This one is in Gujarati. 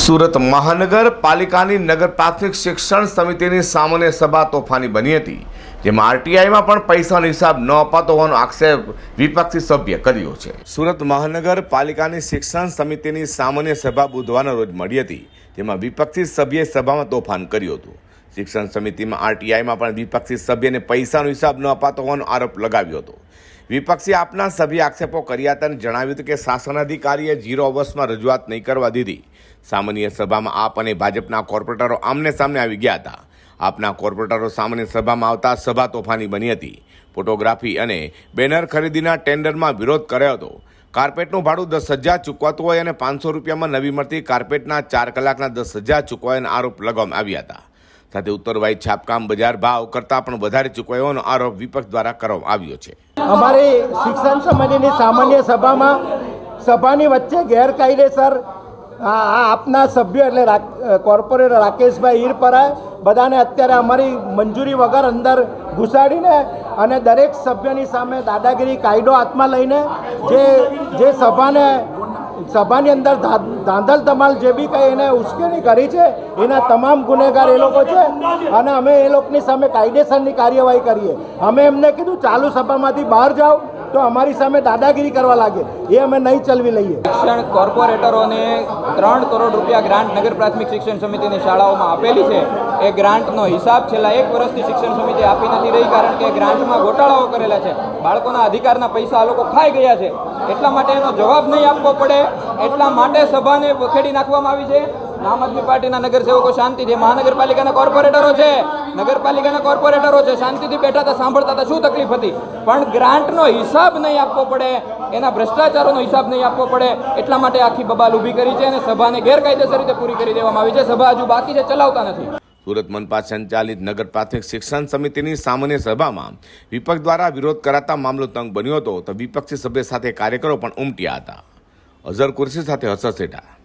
સુરત મહાનગરપાલિકાની નગર પ્રાથમિક શિક્ષણ સમિતિની સામાન્ય સભા તોફાની બની હતી, જેમાં આરટીઆઈમાં પણ પૈસાનો હિસાબ ન અપાતો હોવાનો આક્ષેપ વિપક્ષી સભ્ય કર્યો છે. સુરત મહાનગરપાલિકાની શિક્ષણ સમિતિની સામાન્ય સભા બુધવારના રોજ મળી હતી, જેમાં વિપક્ષી સભ્યે સભામાં તોફાન કર્યું હતું. શિક્ષણ સમિતિમાં આરટીઆઈમાં પણ વિપક્ષી સભ્યને પૈસાનો હિસાબ ન અપાતો હોવાનો આરોપ લગાવ્યો હતો. વિપક્ષી આપના સભ્ય આક્ષેપો કર્યા હતા અને જણાવ્યું હતું કે શાસનાધિકારીએ ઝીરો અવર્સમાં રજૂઆત નહીં કરવા દીધી. સામાન્ય સભામાં આપ અને ભાજપના કોર્પોરેટરો આમને સામને આવી ગયા હતા. આપના કોર્પોરેટરો સામાન્ય સભામાં આવતા સભા તોફાની બની હતી. ફોટોગ્રાફી અને બેનર ખરીદીના ટેન્ડરમાં વિરોધ કર્યો હતો. કાર્પેટનું ભાડું દસ હજાર ચૂકવાતું હોય અને પાંચસો રૂપિયામાં નવી મળતી કાર્પેટના ચાર કલાકના દસ હજાર ચૂકવાયાના આરોપ લગાવવામાં આવ્યા હતા. સાથે ઉત્તરવાઈ છાપકામ બજાર ભાવ કરતાં પણ વધારે ચૂકવાયોનો આરોપ વિપક્ષ દ્વારા કરવામાં આવ્યો છે. અમારી શિક્ષણ સમિતિની સામાન્ય સભામાં સભાની વચ્ચે ગેરકાયદેસર આ આપના સભ્ય એટલે કોર્પોરેટર રાકેશભાઈ હીરપરા બધાને અત્યારે અમારી મંજૂરી વગર અંદર ઘુસાડીને અને દરેક સભ્યની સામે દાદાગીરી કાયદો હાથમાં લઈને જે જે સભાને સભાની અંદર ધાંધલ ધમાલ જે બી કંઈ એને ઉશ્કેરણી કરી છે, એના તમામ ગુનેગાર એ લોકો છે, અને અમે એ લોકોની સામે કાયદેસરની કાર્યવાહી કરીએ. અમે એમને કીધું, ચાલુ સભામાંથી બહાર જાઓ, તો અમારી સામે દાદાગીરી કરવા લાગે. એ અમે નહીં ચલવી લઈએ. શિક્ષણ કોર્પોરેટરોને ત્રણ કરોડ રૂપિયા ગ્રાન્ટ નગર પ્રાથમિક શિક્ષણ સમિતિની શાળાઓમાં આપેલી છે. એ ગ્રાન્ટનો હિસાબ છેલ્લા એક વર્ષથી શિક્ષણ સમિતિ આપી નથી રહી કારણ કે ગ્રાન્ટમાં ગોટાળાઓ કરેલા છે. બાળકોના અધિકારના પૈસા આ લોકો ખાઈ ગયા છે. એટલા માટે એનો જવાબ નહીં આપવો પડે. એટલા માટે સભાને વખેડી નાખવામાં આવી છે. આમ આદમી પાર્ટીના નગરસેવકો શાંતિથી. મહાનગરપાલિકાના કોર્પોરેટરો છે. નગરપાલિકાના કોર્પોરેટરો છે. શાંતિથી બેઠા હતા, સાંભળતા હતા. શું તકલીફ હતી? પણ ગ્રાન્ટનો હિસાબ નહીં આપવો પડે. એના ભ્રષ્ટાચારોનો હિસાબ નહીં આપવો પડે. એટલા માટે આખી બબાલ ઊભી કરી છે અને સભાને ગેરકાયદેસર રીતે પૂરી કરી દેવામાં આવી છે. સભા હજુ બાકી છે. ચલાવતા નથી. સુરત મનપા સંચાલિત નગર પ્રાથમિક શિક્ષણ સમિતિની સામાન્ય સભામાં વિપક્ષ દ્વારા વિરોધ કરાતા મામલો તંગ બન્યો હતો તો વિપક્ષી સભ્ય સાથે કાર્યકરો પણ ઉમટ્યા હતા. અઝર કુર્સી સાથે સેઠા